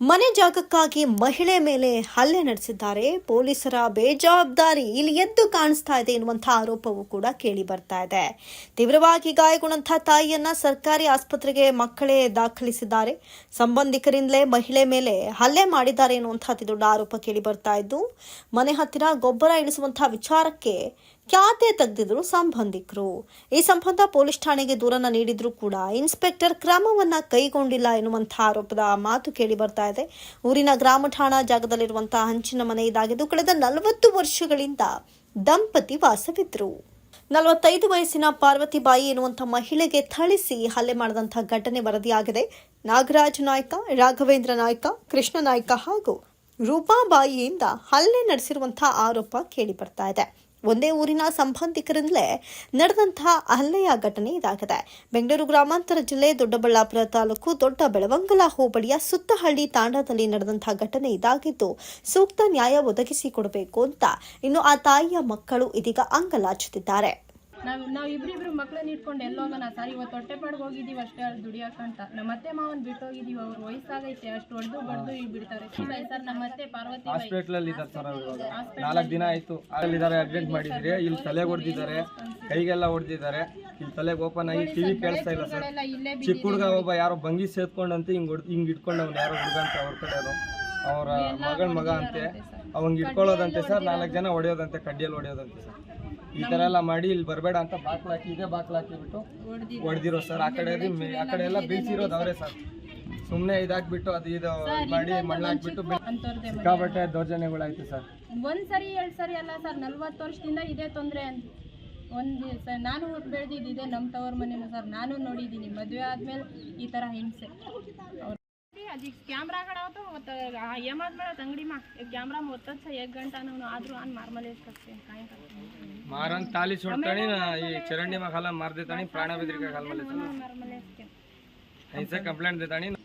ಮನೆ ಜಾಗಕ್ಕಾಗಿ ಮಹಿಳೆ ಮೇಲೆ ಹಲ್ಲೆ ನಡೆಸಿದ್ದಾರೆ. ಪೊಲೀಸರ ಬೇಜವಾಬ್ದಾರಿ ಇಲ್ಲಿ ಎದ್ದು ಕಾಣಿಸ್ತಾ ಇದೆ ಎನ್ನುವಂತಹ ಆರೋಪವೂ ಕೂಡ ಕೇಳಿ ಬರ್ತಾ ಇದೆ. ತೀವ್ರವಾಗಿ ಗಾಯಗೊಂಡಂತಹ ತಾಯಿಯನ್ನ ಸರ್ಕಾರಿ ಆಸ್ಪತ್ರೆಗೆ ಮಕ್ಕಳೇ ದಾಖಲಿಸಿದ್ದಾರೆ. ಸಂಬಂಧಿಕರಿಂದಲೇ ಮಹಿಳೆ ಮೇಲೆ ಹಲ್ಲೆ ಮಾಡಿದ್ದಾರೆ ಎನ್ನುವಂತಹ ಅತಿ ದೊಡ್ಡ ಆರೋಪ ಕೇಳಿ ಬರ್ತಾ ಇದ್ದು, ಮನೆ ಹತ್ತಿರ ಗೊಬ್ಬರ ಇಳಿಸುವಂತಹ ವಿಚಾರಕ್ಕೆ ಖ್ಯಾತೆ ತೆಗೆದಿದ್ರು ಸಂಬಂಧಿಕರು. ಈ ಸಂಬಂಧ ಪೊಲೀಸ್ ಠಾಣೆಗೆ ದೂರನ್ನ ನೀಡಿದ್ರು ಕೂಡ ಇನ್ಸ್ಪೆಕ್ಟರ್ ಕ್ರಮವನ್ನ ಕೈಗೊಂಡಿಲ್ಲ ಎನ್ನುವಂತಹ ಆರೋಪದ ಮಾತು ಕೇಳಿ ಬರ್ತಾ ಇದೆ. ಊರಿನ ಗ್ರಾಮ ಠಾಣಾ ಜಾಗದಲ್ಲಿರುವಂತಹ ಹಂಚಿನ ಮನೆ ಇದಾಗಿದ್ದು, ಕಳೆದ ನಲವತ್ತು ವರ್ಷಗಳಿಂದ ದಂಪತಿ ವಾಸವಿದ್ರು. ನಲವತ್ತೈದು ವಯಸ್ಸಿನ ಪಾರ್ವತಿಬಾಯಿ ಎನ್ನುವಂಥ ಮಹಿಳೆಗೆ ಥಳಿಸಿ ಹಲ್ಲೆ ಮಾಡಿದಂತಹ ಘಟನೆ ವರದಿಯಾಗಿದೆ. ನಾಗರಾಜ್ ನಾಯ್ಕ, ರಾಘವೇಂದ್ರ ನಾಯ್ಕ, ಕೃಷ್ಣ ನಾಯ್ಕ ಹಾಗೂ ರೂಪಾಬಾಯಿಯಿಂದ ಹಲ್ಲೆ ನಡೆಸಿರುವಂತಹ ಆರೋಪ ಕೇಳಿ ಬರ್ತಾ ಇದೆ. ಒಂದೇ ಊರಿನ ಸಂಬಂಧಿಕರಿಂದಲೇ ನಡೆದಂತಹ ಹಲ್ಲೆಯ ಘಟನೆ ಇದಾಗಿದೆ. ಬೆಂಗಳೂರು ಗ್ರಾಮಾಂತರ ಜಿಲ್ಲೆ ದೊಡ್ಡಬಳ್ಳಾಪುರ ತಾಲೂಕು ದೊಡ್ಡ ಬೆಳವಂಗಲ ಹೋಬಳಿಯ ಸುತ್ತಹಳ್ಳಿ ತಾಂಡದಲ್ಲಿ ನಡೆದಂತಹ ಘಟನೆ ಇದಾಗಿದ್ದು, ಸೂಕ್ತ ನ್ಯಾಯ ಒದಗಿಸಿಕೊಡಬೇಕು ಅಂತ ಇನ್ನು ಆ ತಾಯಿಯ ಮಕ್ಕಳು ಇದೀಗ ಅಂಗಲಾಚುತ್ತಿದ್ದಾರೆ. ನಾವ್ ನಾವ್ ಇಬ್ರಿಬ್ರು ಮಕ್ಕಳನ್ನ ಇಟ್ಕೊಂಡು ಎಲ್ಲೋಗೋಣ. ಸರ್ ಇವತ್ತು ಹೊಟ್ಟೆಪಾಡ್ಗೆ ಹೋಗಿದೀವಿ ಅಷ್ಟೇ ಅಲ್ಲಿ ದುಡಿಯಕ್ಕಂತ ನಮ್ಮ ಅತ್ತೆ ಮಾವನ್ ಬಿಟ್ಟು ಹೋಗಿದೀವಿ ಅವ್ರು ವಯಸ್ಸಾಗೈತೆ ಅಷ್ಟು ಹೊಡೆದು ಬಡ್ದು ಈಗ ಬಿಡ್ತಾರೆ. ಸರ್ ನಮ್ಮ ಅತ್ತೆ ಪಾರ್ವತಿ ಹಾಸ್ಪಿಟ್ಲಲ್ಲಿ ಇದ್ದಾರೆ ಸರ್ ಇವಾಗ. ನಾಲ್ಕು ದಿನ ಆಯ್ತು. ಅಲ್ಲಿದ್ದಾರೆ ಅಡ್ಮಿಟ್ ಮಾಡಿದ್ರಿ ಇಲ್ಲಿ ತಲೆಗೆ ಹೊಡೆದಿದ್ದಾರೆ ಕೈಗೆಲ್ಲ ಹೊಡೆದಿದ್ದಾರೆ. ಇಲ್ಲಿ ತಲೆಗೆ ಓಪನ್ ಆಗಿ ಟಿವಿ ಕೇಳಿಸ್ತಾ ಇಲ್ಲ ಸರ್. ಚಿಕ್ಕ ಹುಡುಗ ಒಬ್ಬ ಯಾರೋ ಬಂಗಿ ಸೇದ್ಕೊಂಡಂತೆ ಹಿಂಗೆ ಹೊಡ್ ಹಿಂಗ್ ಇಟ್ಕೊಂಡು ಅವ್ನು ಯಾರೋ ಹುಡುಗ ಅಂತ ಅವ್ರ ಕಡೆ ಅವರ ಮಗಳ ಮಗ ಅಂತೆ ಅವಂಗ್ ಇಟ್ಕೊಳ್ಳೋದಂತೆ ಸರ್ ನಾಲ್ಕು ಜನ ಹೊಡೆಯೋದಂತೆ ಕಡ್ಡಿಯಲ್ಲಿ ಹೊಡೆಯೋದಂತೆ ಸರ್. ಈ ತರ ಎಲ್ಲ ಮಾಡಿ ಇಲ್ಲಿ ಬರಬೇಡ ಅಂತ ಬಾಕ್ಲ ಹಾಕಿ ಇದೇ ಬಾಕ್ಲ ಹಾಕಿಬಿಟ್ಟು ಹೊಡೆದಿರೋ ಸರ್. ಆ ಕಡೆ ಆ ಕಡೆ ಎಲ್ಲ ಬೀಸಿರೋದು ಅವರೇ ಸರ್. ಸುಮ್ಮನೆ ಇದಾಕ್ಬಿಟ್ಟು ಅದು ಇದು ಮಾಡಿ ಮಣ್ಣು ಹಾಕ್ಬಿಟ್ಟು ಬಿ- ಅಂತವ್ರದ್ದೇ ಮನೆ. ಸಿಕ್ಕಾಪಟ್ಟೆ ದೌರ್ಜನ್ಯಗಳಾಯ್ತು ಸರ್. ಒಂದ್ ಸರಿ ಎರಡ್ ಸರಿ ಅಲ್ಲ ಸರ್ ನಲ್ವತ್ತು ವರ್ಷದಿಂದ ಇದೇ ತೊಂದರೆ ಅಂತ. ಒಂದು ಸರ್ ನಾನು ಬೆಳೆದಿದ್ದು ಇದೆ ನಮ್ಮ ತವ್ರ ಮನೇನು ಸರ್ ನಾನು ನೋಡಿದ್ದೀನಿ. ಮದುವೆ ಆದ್ಮೇಲೆ ಈ ಥರ ಹಿಂಸೆ. आज कैमरा खड़ा तो एम अंगड़ी में कैमरा में है एक घंटा ना आदर आन मार मले कर ताली छोड़ता नहीं ना ये चरणी में खाला मार देता नहीं प्राण विद्रोह का खाल मले ऐसे कंप्लेंट देता नहीं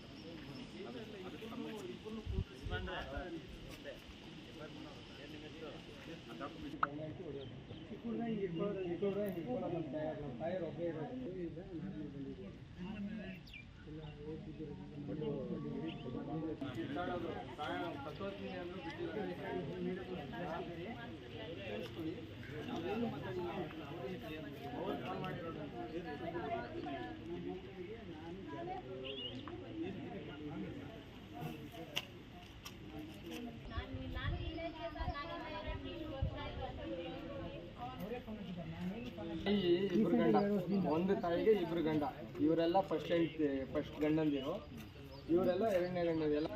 ಒಂದು ತಾಯಿಗೆ ಇಬ್ರು ಗಂಡ. ಇವರೆಲ್ಲ ಫಸ್ಟ್ ಹೆಂಡ್ ಫಸ್ಟ್ ಗಂಡಂದಿರು. ಇವರೆಲ್ಲ ಎರಡನೇ ಗಂಡಂದಿರು.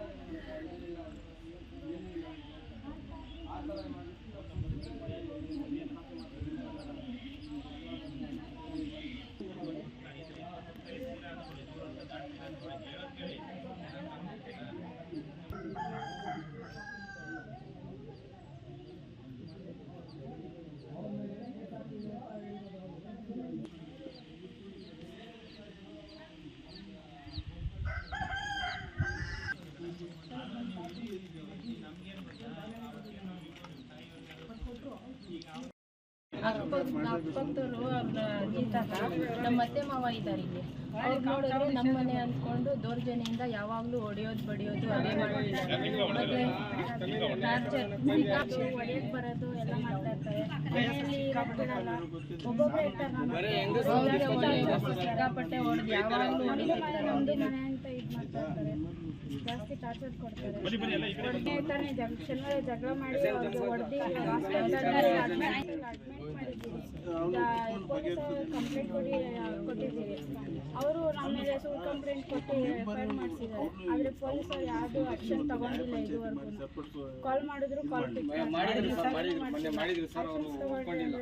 ಅವ್ರ ಜೀತಾತ ನಮ್ಮ ಅತ್ತೆ ಮಾವ ಇದ್ದಾರೆ ಇಲ್ಲಿ. ಅವ್ರು ನೋಡಿದ್ರೆ ನಮ್ಮ ಮನೆ ಅಂದ್ಕೊಂಡು ದೌರ್ಜನ್ಯದಿಂದ ಯಾವಾಗಲೂ ಹೊಡೆಯೋದು ಬಡಿಯೋದು ಅದೇ ಮಾಡ್ತಾರೆ ಟಾರ್ಚರ್ ಬರೋದು ಎಲ್ಲ ಮಾಡ್ತಾ ಇರ್ತಾರೆ. ಮನೆಯಲ್ಲಿ ಇರೋದಿರಲ್ಲ ಒಬ್ಬೊಬ್ಬರೇ ಇರ್ತಾರೆ ಸಿಕ್ಕಾಪಟ್ಟೆ ಹೊಡೆದು ಯಾವಾಗಲೂ ಹೊಡಿತಾರೆ ಮನೆ ಅಂತ ಇದು ಮಾಡ್ತಾ ಇರ್ತಾರೆ ಜಾಸ್ತಿ ಟಾರ್ಚರ್ ಕೊಡ್ತಾರೆ. ಹೊಡೆದೇ ತಾನೇ ಜಗ ಶನಿವಾರ ಜಗಳ ಮಾಡಿ ಅವ್ರಿಗೆ ಹೊಡೆದು ಹಾಸ್ಪಿಟಲ್ ಅಡ್ಮಿಟ್ ಕಂಪ್ಲೇಂಟ್ ಕೊಡಿ ಕೊಟ್ಟಿದ್ದೀವಿ. ಅವರು ನಮ್ಮ ಮೇಲೆ ಸುಳ್ಳು ಕಂಪ್ಲೇಂಟ್ ಕೊಟ್ಟು ಎಫ್ಐಆರ್ ಮಾಡಿಸಿದ್ದಾರೆ. ಆದರೆ ಪೊಲೀಸರು ಯಾವುದು ಆಕ್ಷನ್ ತಗೊಂಡಿಲ್ಲ ಇದುವರೆಗೂ. ಕಾಲ್ ಮಾಡಿದ್ರು ಕಾಲ್ ಮಾಡಿದ್ರು ಸರ್ ಮಾಡಿದ್ರು. ಸರ್ ಅವರು ಒಪ್ಕೊಂಡಿಲ್ಲ.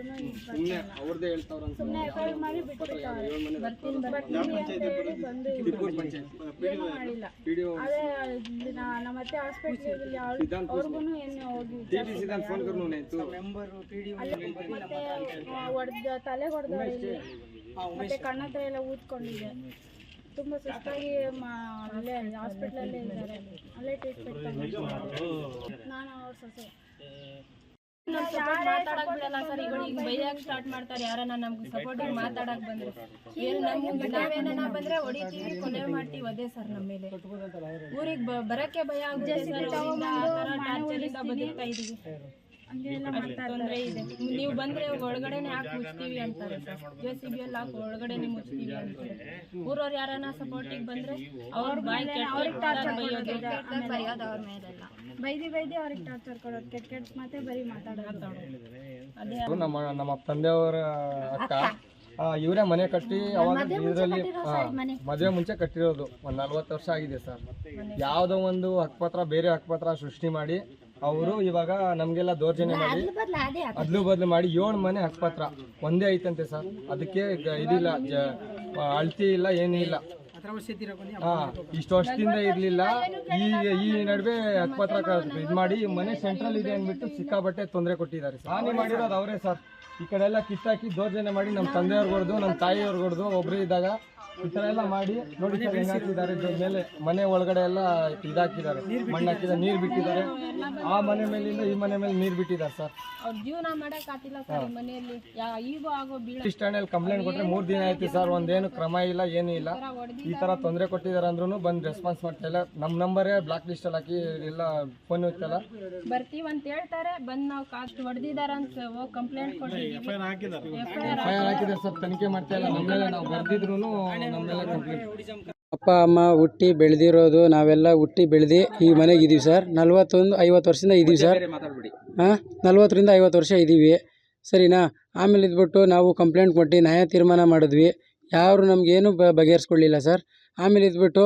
ಸುಮ್ಮನೆ ಅವ್ರದ್ದೇ ಹೇಳ್ತಾವ್ರ ಅಂತ ಸುಮ್ಮನೆ ಎಫ್ ಮಾಡಿ ಬಿಟ್ಬಿಡ್ತಾರೆ ಬರ್ತೀನಿ ಬರ್ತೀನಿ ಅಂತ ಹೇಳಿ ಬಂದು ತಿಪ್ಪೂರ್ ಪಂಚಾಯತ್. ಏನೂ ಮಾಡಿಲ್ಲ. ಪಿ ಡಿ ಅದೇ ಇಲ್ಲಿ ನಾ- ನಮ್ಮ ಅತ್ತೆ ಹಾಸ್ಪಿಟ್ಲಿಗೆ ಅವ್ರಿಗೂ ಏನು ಹೋಗಿ ಅಲ್ಲಿ ಮತ್ತೆ ಹೊಡೆದ ತಲೆ ಹೊಡೆದವ್ರು ಇಲ್ಲಿ. ಮತ್ತೆ ಕಣ್ಣ ಹತ್ರ ಎಲ್ಲ ಊದ್ಕೊಂಡಿದೆ. ತುಂಬ ಸುಸ್ತಾಗಿ ಮ- ಅಲ್ಲೇ ಹಾಸ್ಪಿಟ್ಲಲ್ಲೇ ಇದ್ದಾರೆ. ಅಲ್ಲೇ ಟ್ರೀಟ್ಮೆಂಟ್ ನಾನು ಅವ್ರ ಸೊಸೆ. ಮಾತಾಡಕ್ ಬಿಡಲ್ಲ ಸರ್. ಈಗ ಈಗ ಬೈಯಕ್ ಸ್ಟಾರ್ಟ್ ಮಾಡ್ತಾರೆ. ಯಾರನ್ನ ನಮ್ಗೆ ಸಪೋರ್ಟಿಗೆ ಮಾತಾಡಕ್ ಬಂದ್ರೆ. ಏನು ನಮ್ಗೆ ನಾವೇನ ಬಂದ್ರೆ ಹೊಡಿತೀವಿ ಕೊಲೆ ಮಾಡ್ತೀವಿ ಅದೇ ಸರ್ ನಮ್ಮ ಮೇಲೆ. ಊರಿಗೆ ಬರಕ್ಕೆ ಭಯ ಆಗುತ್ತೆ ಸರ್. ಅವ್ರಿಂದ ಆ ತರ ಟಾರ್ಚರ್ ಇಂದ ಬದುಕ್ತಾ ಇದೀವಿ. ತೊಂದ್ರೆ ಇದೆ. ನೀವು ಬಂದ್ರೆ ಒಳಗಡೆನೆ ಹಾಕಿ ಮುಚ್ತೀವಿ ಅಂತಾರೆ ಸರ್. ಜೆ ಸಿ ಬಿ ಅಲ್ಲಿ ಹಾಕಿ ಒಳಗಡೆನೆ ಮುಚ್ತೀವಿ ಅಂತಾರೆ. ಊರವ್ರು ಯಾರನ್ನ ಸಪೋರ್ಟಿಗೆ ಬಂದ್ರೆ ಅವ್ರ ಬಾಯಿ ಬೈದಿ ಬೈದಿ ಅವ್ರಿಗೆ ಟಾರ್ಚರ್ ಕೊಡೋದು ಕೆಟ್ಟ ಕೆಟ್ಟ ಮತ್ತೆ ಬರೀ ಮಾತಾಡೋದು. ಅದೇ ನಮ್ಮ ನಮ್ಮ ತಂದೆಯವರ ಅಕ್ಕ ಇವರೇ ಮನೆ ಕಟ್ಟಿ ಅವಾಗ ಇದರಲ್ಲಿ ಮದುವೆ ಮುಂಚೆ ಕಟ್ಟಿರೋದು. ಒಂದ್ ನಲ್ವತ್ತು ವರ್ಷ ಆಗಿದೆ ಸರ್. ಯಾವುದೋ ಒಂದು ಹಕ್ಪತ್ರ ಬೇರೆ ಹಕ್ಪತ್ರ ಸೃಷ್ಟಿ ಮಾಡಿ ಅವರು ಇವಾಗ ನಮ್ಗೆಲ್ಲ ದೌರ್ಜನ್ಯ ಮಾಡಿ ಅದ್ಲು ಬದ್ಲು ಮಾಡಿ ಏಳು ಮನೆ ಹಕ್ಪತ್ರ. ಒಂದೇ ಐತಂತೆ ಸರ್. ಅದಕ್ಕೆ ಇದಿಲ್ಲ ಅಳ್ತಿ ಇಲ್ಲ ಏನೂ ಇಲ್ಲ ಇಷ್ಟು ವರ್ಷದಿಂದ ಇರ್ಲಿಲ್ಲ. ಈ ಈ ನಡುವೆ ಹಕ್ಪತ್ರ ಇದು ಮಾಡಿ ಮನೆ ಸೆಂಟ್ರಲ್ ಇದೆ ಅಂದ್ಬಿಟ್ಟು ಸಿಕ್ಕಾಬಟ್ಟೆ ತೊಂದರೆ ಕೊಟ್ಟಿದ್ದಾರೆ ಸರ್. ಹಾನಿ ಮಾಡಿರೋದು ಅವರೇ ಸರ್. ಈ ಕಡೆ ಎಲ್ಲ ಕಿತ್ತಾಕಿ ದೌರ್ಜನ್ಯ ಮಾಡಿ ನಮ್ಮ ತಂದೆಯವ್ರಿಗೆ ಹೊಡೆದು ನಮ್ಮ ತಾಯಿಯವ್ರಿಗೊಡ್ದು ಒಬ್ರು ಇದ್ದಾಗ ಈ ತರ ಎಲ್ಲ ಮಾಡಿ ನೋಡಿ ಸರ್ ಹೆಂಗಾಕಿದ್ದಾರೆ ಇದ್ರ ಮೇಲೆ ಮನೆ ಒಳಗಡೆ ಎಲ್ಲ ಇದಾಕಿದ್ದಾರೆ. ಮಣ್ಣು ಹಾಕಿದ್ದಾರೆ ನೀರು ಬಿಟ್ಟಿದ್ದಾರೆ. ಆ ಮನೆ ಮೇಲಿಂದ ಈ ಮನೆ ಮೇಲೆ ನೀರು ಬಿಟ್ಟಿದ್ದಾರೆ ಸರ್. ಜೀವನ ಮಾಡಕ್ ಆತಿಲ್ಲ ಸರ್ ಮನೆಯಲ್ಲಿ. ಯಾ- ಈಗೂ ಆಗೋ ಬೀಳ ಠಾಣೆಯಲ್ಲಿ ಕಂಪ್ಲೇಂಟ್ ಕೊಟ್ಟರೆ ಮೂರ್ ದಿನ ಆಯ್ತು ಸರ್. ಒಂದೇನು ಕ್ರಮ ಇಲ್ಲ ಏನೂ ಇಲ್ಲ. ಈ ತರ ತೊಂದರೆ ಕೊಟ್ಟಿದ್ದಾರೆ ಅಂದ್ರೂ ಬಂದು ರೆಸ್ಪಾನ್ಸ್ ಮಾಡ್ತಾ ಇಲ್ಲ. ನಮ್ಮ ನಂಬರೇ ಬ್ಲಾಕ್ ಲಿಸ್ಟ್ ಅಲ್ಲಿ ಹಾಕಿ ಎಲ್ಲ ಫೋನ್ ಇತ್ತಲ್ಲ. ಬರ್ತೀವಿ ಅಂತ ಹೇಳ್ತಾರೆ. ಬಂದ್ ನಾವು ಕಾಸ್ಟ್ ಹೊಡೆದಿದಾರ ಅಂತ ಹೋಗಿ ಕಂಪ್ಲೇಂಟ್ ಕೊಟ್ಟಿದ್ದೀವಿ ಎಫ್ ಐ ಫೈರ್ ಹಾಕಿದ್ರೆ ಸರ್ ತನಿಖೆ ಮಾಡ್ತಾ ಇಲ್ಲ. ನಮ್ಮೆಲ್ಲ ಮೇಲೆ ನಾವು ಬರ್ದಿದ್ರು ನಮ್ಮೆಲ್ಲ ಮೇಲೆ ಕಂಪ್ಲೇಂಟ್ ಅಪ್ಪ ಅಮ್ಮ ಹುಟ್ಟಿ ಬೆಳೆದಿರೋದು ನಾವೆಲ್ಲ ಹುಟ್ಟಿ ಬೆಳೆದು ಈ ಮನೆಗೆ ಇದೀವಿ ಸರ್. ನಲ್ವತ್ತೊಂದು ಐವತ್ತು ವರ್ಷದಿಂದ ಇದೀವಿ ಸರ್. ಹಾಂ ನಲ್ವತ್ತರಿಂದ ಐವತ್ತು ವರ್ಷ ಇದ್ದೀವಿ ಸರಿನಾ? ಆಮೇಲೆ ಇದ್ಬಿಟ್ಟು ನಾವು ಕಂಪ್ಲೇಂಟ್ ಕೊಟ್ಟು ನ್ಯಾಯ ತೀರ್ಮಾನ ಮಾಡಿದ್ವಿ. ಯಾರು ನಮಗೇನು ಬಗೆಹರಿಸ್ಕೊಳ್ಳಿಲ್ಲ ಸರ್. ಆಮೇಲೆ ಇದ್ಬಿಟ್ಟು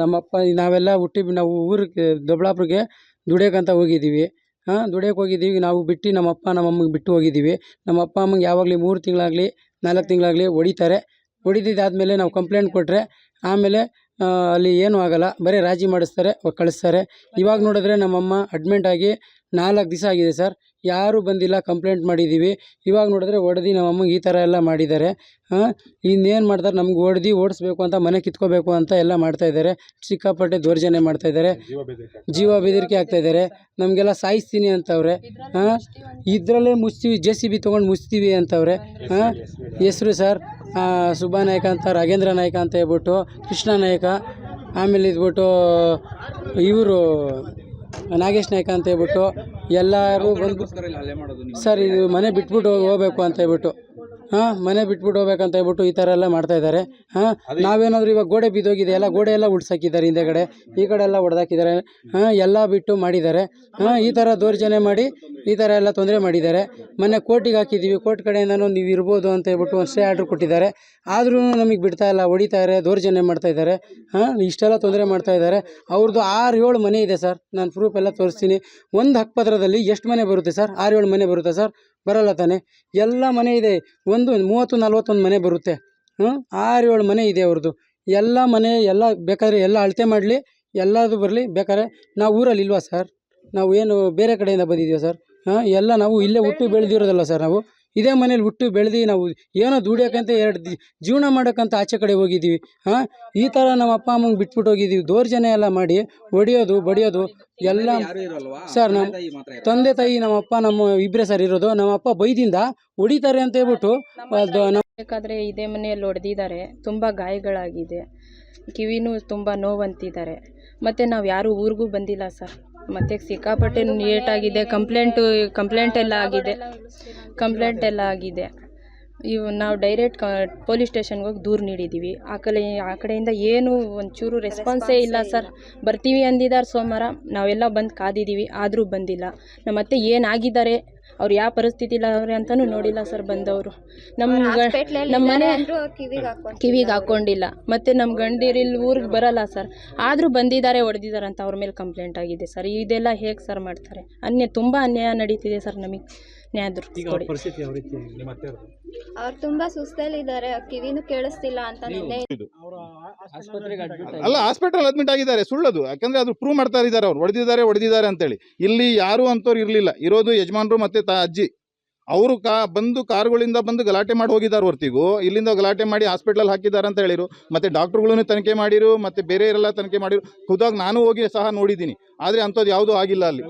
ನಮ್ಮಪ್ಪ, ನಾವೆಲ್ಲ ಹುಟ್ಟಿ, ನಾವು ಊರಿಗೆ, ದೊಬ್ಳಾಪುರಿಗೆ ದುಡಿಯೋಕ್ಕಂತ ಹೋಗಿದ್ದೀವಿ. ಹಾಂ ದುಡಿಯೋಕೆ ಹೋಗಿದ್ದೀವಿ. ನಾವು ಬಿಟ್ಟು ನಮ್ಮಪ್ಪ, ನಮ್ಮಮ್ಮಗೆ ಬಿಟ್ಟು ಹೋಗಿದ್ದೀವಿ. ನಮ್ಮಪ್ಪ ಅಮ್ಮಂಗೆ ಯಾವಾಗಲಿ ಮೂರು ತಿಂಗಳಾಗಲಿ, ನಾಲ್ಕು ತಿಂಗಳಾಗಲಿ ಹೊಡಿತಾರೆ. ಹೊಡಿದಿದ್ದಾದಮೇಲೆ ನಾವು ಕಂಪ್ಲೇಂಟ್ ಕೊಟ್ಟರೆ ಆಮೇಲೆ ಅಲ್ಲಿ ಏನೂ ಆಗಲ್ಲ. ಬರೀ ರಾಜಿ ಮಾಡಿಸ್ತಾರೆ, ಕಳಿಸ್ತಾರೆ. ಇವಾಗ ನೋಡಿದ್ರೆ ನಮ್ಮಮ್ಮ ಅಡ್ಮಿಂಟಾಗಿ ನಾಲ್ಕು ದಿವಸ ಆಗಿದೆ ಸರ್. ಯಾರೂ ಬಂದಿಲ್ಲ ಕಂಪ್ಲೇಂಟ್ ಮಾಡಿದ್ದೀವಿ ಇವಾಗ ನೋಡಿದ್ರೆ ಹೊಡೆದು ನಮ್ಮಮ್ಮಗೆ ಈ ಥರ ಎಲ್ಲ ಮಾಡಿದ್ದಾರೆ. ಹಾಂ ಇನ್ನೇನು ಮಾಡ್ತಾರೆ? ನಮ್ಗೆ ಹೊಡೆದು ಓಡಿಸ್ಬೇಕು ಅಂತ ಮನೆ ಕಿತ್ಕೋಬೇಕು ಅಂತ ಎಲ್ಲ ಮಾಡ್ತಾ ಇದ್ದಾರೆ. ಸಿಕ್ಕಾಪಟ್ಟೆ ದೌರ್ಜನ್ಯ ಮಾಡ್ತಾಯಿದ್ದಾರೆ ಜೀವ ಬೆದರಿಕೆ ಆಗ್ತಾ ಇದ್ದಾರೆ. ನಮಗೆಲ್ಲ ಸಾಯಿಸ್ತೀನಿ ಅಂತವ್ರೆ. ಹಾಂ ಇದರಲ್ಲೇ ಮುಚ್ತೀವಿ ಜೆ ಸಿ ಬಿ ತೊಗೊಂಡು ಮುಚ್ತೀವಿ ಅಂತವ್ರೆ. ಹಾಂ ಹೆಸ್ರು ಸರ್ ಸುಬ್ಬಾ ನಾಯಕ ಅಂತ ರಾಘೇಂದ್ರ ನಾಯಕ ಅಂತ ಹೇಳ್ಬಿಟ್ಟು ಕೃಷ್ಣ ನಾಯಕ. ಆಮೇಲೆ ಇದ್ಬಿಟ್ಟು ಇವರು ನಾಗೇಶ್ ನಾಯ್ಕ ಅಂತ ಹೇಳ್ಬಿಟ್ಟು ಎಲ್ಲರೂ ಬಂದು ಸರ್ ಇದು ಮನೆ ಬಿಟ್ಬಿಟ್ಟು ಹೋಗ್ಬೇಕು ಅಂತ ಹೇಳ್ಬಿಟ್ಟು. ಹಾಂ ಮನೆ ಬಿಟ್ಬಿಟ್ಟು ಹೋಗ್ಬೇಕಂತ ಹೇಳ್ಬಿಟ್ಟು ಈ ಥರ ಎಲ್ಲ ಮಾಡ್ತಾ ಇದ್ದಾರೆ. ಹಾಂ ನಾವೇನಾದರೂ ಇವಾಗ ಗೋಡೆ ಬಿದ್ದೋಗಿದೆ ಎಲ್ಲ ಗೋಡೆ ಎಲ್ಲ ಉಳ್ಸಾಕಿದ್ದಾರೆ ಹಿಂದೆಗಡೆ. ಈ ಕಡೆ ಎಲ್ಲ ಹೊಡೆದಾಕಿದ್ದಾರೆ ಹಾಂ ಎಲ್ಲ ಬಿಟ್ಟು ಮಾಡಿದ್ದಾರೆ. ಹಾಂ ಈ ಥರ ದೌರ್ಜನ್ಯ ಮಾಡಿ ಈ ಥರ ಎಲ್ಲ ತೊಂದರೆ ಮಾಡಿದ್ದಾರೆ. ಮೊನ್ನೆ ಕೋರ್ಟಿಗೆ ಹಾಕಿದ್ದೀವಿ ಕೋರ್ಟ್ ಕಡೆಯಿಂದನೂ ನೀವು ಇರ್ಬೋದು ಅಂತ ಹೇಳ್ಬಿಟ್ಟು ಒಂದು ಸ್ಟೇ ಆರ್ಡ್ರ್ ಕೊಟ್ಟಿದ್ದಾರೆ. ಆದ್ರೂ ನಮಗೆ ಬಿಡ್ತಾ ಇಲ್ಲ ಹೊಡಿತಾರೆ ದೌರ್ಜನ್ಯ ಮಾಡ್ತಾ ಇದ್ದಾರೆ. ಹಾಂ ಇಷ್ಟೆಲ್ಲ ತೊಂದರೆ ಮಾಡ್ತಾ ಇದ್ದಾರೆ. ಅವ್ರದ್ದು ಆರು ಏಳು ಮನೆ ಇದೆ ಸರ್. ನಾನು ಪ್ರೂಫ್ ಎಲ್ಲ ತೋರಿಸ್ತೀನಿ. ಒಂದು ಹಕ್ಪತ್ರದಲ್ಲಿ ಎಷ್ಟು ಮನೆ ಬರುತ್ತೆ ಸರ್? ಆರು ಏಳು ಮನೆ ಬರುತ್ತೆ ಸರ್? ಬರಲ್ಲ ತಾನೆ. ಎಲ್ಲ ಮನೆ ಇದೆ. ಒಂದು ಮೂವತ್ತು, ನಲ್ವತ್ತೊಂದು ಮನೆ ಬರುತ್ತೆ. ಆರು ಏಳು ಮನೆ ಇದೆ ಅವ್ರದ್ದು. ಎಲ್ಲ ಮನೆ, ಎಲ್ಲ ಬೇಕಾದ್ರೆ ಎಲ್ಲ ಅಳತೆ ಮಾಡಲಿ ಎಲ್ಲದು ಬರಲಿ, ಬೇಕಾದ್ರೆ ನಾವು ಊರಲ್ಲಿ ಇಲ್ವಾ ಸರ್? ನಾವು ಏನು ಬೇರೆ ಕಡೆಯಿಂದ ಬಂದಿದ್ದೀವಿ ಸರ್? ಹಾಂ? ಎಲ್ಲ ನಾವು ಇಲ್ಲೇ ಹುಟ್ಟಿ ಬೆಳೆದಿರೋದಲ್ಲ ಸರ್ ನಾವು? ಇದೇ ಮನೇಲಿ ಹುಟ್ಟು ಬೆಳೆದು ನಾವು ಏನೋ ದುಡಿಯೋಕ್ಕಂತ ಎರಡು ದಿ- ಜೀವನ ಮಾಡೋಕ್ಕಂತ ಆಚೆ ಕಡೆ ಹೋಗಿದ್ದೀವಿ ಹಾಂ? ಈ ಥರ ನಮ್ಮ ಅಪ್ಪ ಅಮ್ಮಂಗೆ ಬಿಟ್ಬಿಟ್ಟು ಹೋಗಿದ್ದೀವಿ. ದೌರ್ಜನ್ಯ ಎಲ್ಲ ಮಾಡಿ ಹೊಡಿಯೋದು ಬಡಿಯೋದು ಎಲ್ಲ ಸರ್ ನಮ್ಮ ತಂದೆ ತಾಯಿ ನಮ್ಮ ಅಪ್ಪ ನಮ್ಮ ಇಬ್ಬರೇ ಸರ್ ಇರೋದು. ನಮ್ಮ ಅಪ್ಪ ಬೈದಿಂದ ಹೊಡಿತಾರೆ ಅಂತ ಹೇಳ್ಬಿಟ್ಟು ಅದು ಬೇಕಾದರೆ ಬೇಕಾದ್ರೆ ಇದೇ ಮನೆಯಲ್ಲಿ ಹೊಡೆದಿದ್ದಾರೆ. ತುಂಬ ಗಾಯಗಳಾಗಿದೆ. ಕಿವಿನೂ ತುಂಬ ನೋವಂತಿದ್ದಾರೆ. ಮತ್ತು ನಾವು ಯಾರೂ ಊರಿಗೂ ಬಂದಿಲ್ಲ ಸರ್. ಮತ್ತು ಸಿಕ್ಕಾಪಟ್ಟೆ ಏಟಾಗಿದೆ ಕಂಪ್ಲೇಂಟು ಕಂಪ್ಲೇಂಟ್ ಎಲ್ಲ ಆಗಿದೆ. ಕಂಪ್ಲೇಂಟ್ ಎಲ್ಲ ಆಗಿದೆ. ಇವು ನಾವು ಡೈರೆಕ್ಟ್ ಪೊಲೀಸ್ ಸ್ಟೇಷನ್ಗೆ ಹೋಗಿ ದೂರು ನೀಡಿದ್ದೀವಿ ಆ ಕಡೆ, ಆ ಕಡೆಯಿಂದ ಏನು ಒಂಚೂರು ರೆಸ್ಪಾನ್ಸೇ ಇಲ್ಲ ಸರ್. ಬರ್ತೀವಿ ಅಂದಿದ್ದಾರೆ ಸೋಮವಾರ. ನಾವೆಲ್ಲ ಬಂದು ಕಾದಿದ್ದೀವಿ, ಆದರೂ ಬಂದಿಲ್ಲ. ನಮ್ಮ ಅತ್ತೆ ಏನಾಗಿದ್ದಾರೆ? ಅವ್ರು ಯಾವ ಪರಿಸ್ಥಿತಿಲಿ ಅವ್ರೆ ಅಂತಲೂ ನೋಡಿಲ್ಲ ಸರ್ ಬಂದವರು. ನಮ್ಮ ನಮ್ಮ ಮನೆ ಕಿವಿಗೆ ಹಾಕೊಂಡಿಲ್ಲ ಮತ್ತೆ ನಮ್ಮ ಗಂಡೀರು ಇಲ್ಲಿ ಊರಿಗೆ ಬರಲ್ಲ ಸರ್. ಆದ್ರೂ ಬಂದಿದ್ದಾರೆ ಹೊಡೆದಿದ್ದಾರೆ ಅಂತ ಅವ್ರ ಮೇಲೆ ಕಂಪ್ಲೇಂಟ್ ಆಗಿದೆ ಸರ್. ಇದೆಲ್ಲ ಹೇಗೆ ಸರ್ ಮಾಡ್ತಾರೆ? ಅನ್ಯ ತುಂಬಾ ಅನ್ಯಾಯ ನಡೀತಿದೆ ಸರ್ ನಮಗೆ. ನ್ಯಾಯ ದೊರಕಿಸ್ಕೊಡಿ. ಅವ್ರು ತುಂಬಾ ಸುಸ್ತಲ್ಲಿದ್ದಾರೆ ಕಿವಿನೂ ಕೇಳಿಸ್ತಿಲ್ಲ ಅಂತ ನಿನ್ನೆ ಅಲ್ಲ ಹಾಸ್ಪಿಟಲ್ ಅಡ್ಮಿಟ್ ಆಗಿದ್ದಾರೆ. ಸುಳ್ಳದು. ಯಾಕಂದ್ರೆ ಅದು ಪ್ರೂವ್ ಮಾಡ್ತಾ ಇದ್ದಾರೆ ಅವ್ರು. ಹೊಡೆದಿದ್ದಾರೆ ಹೊಡೆದಿದ್ದಾರೆ ಅಂತೇಳಿ. ಇಲ್ಲಿ ಯಾರು ಅಂತವ್ರು ಇರಲಿಲ್ಲ. ಇರೋದು ಯಜಮಾನ್ರು ಮತ್ತೆ ತಾ ಅಜ್ಜಿ. ಅವರು ಕಾ ಬಂದು ಕಾರುಗಳಿಂದ ಬಂದು ಗಲಾಟೆ ಮಾಡಿ ಹೋಗಿದ್ದಾರೆ ಹೊರ್ತಿಗೂ. ಇಲ್ಲಿಂದ ಗಲಾಟೆ ಮಾಡಿ ಹಾಸ್ಪಿಟ್ಲಲ್ಲಿ ಹಾಕಿದ್ದಾರೆ ಅಂತ ಹೇಳಿರು. ಮತ್ತೆ ಡಾಕ್ಟ್ರುಗಳನ್ನು ತನಿಖೆ ಮಾಡಿರು ಮತ್ತೆ ಎಲ್ಲ ತನಿಖೆ ಮಾಡಿರು. ಖುದ್ದಾಗಿ ನಾನು ಹೋಗಿ ಸಹ ನೋಡಿದ್ದೀನಿ. ಆದರೆ ಅಂಥದ್ದು ಯಾವುದೂ ಆಗಿಲ್ಲ ಅಲ್ಲಿ.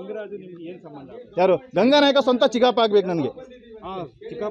ಯಾರು? ಗಂಗಾನಾಯಕ ಸ್ವಂತ ಚಿಗಾಪ ಆಗ್ಬೇಕು ನನಗೆ.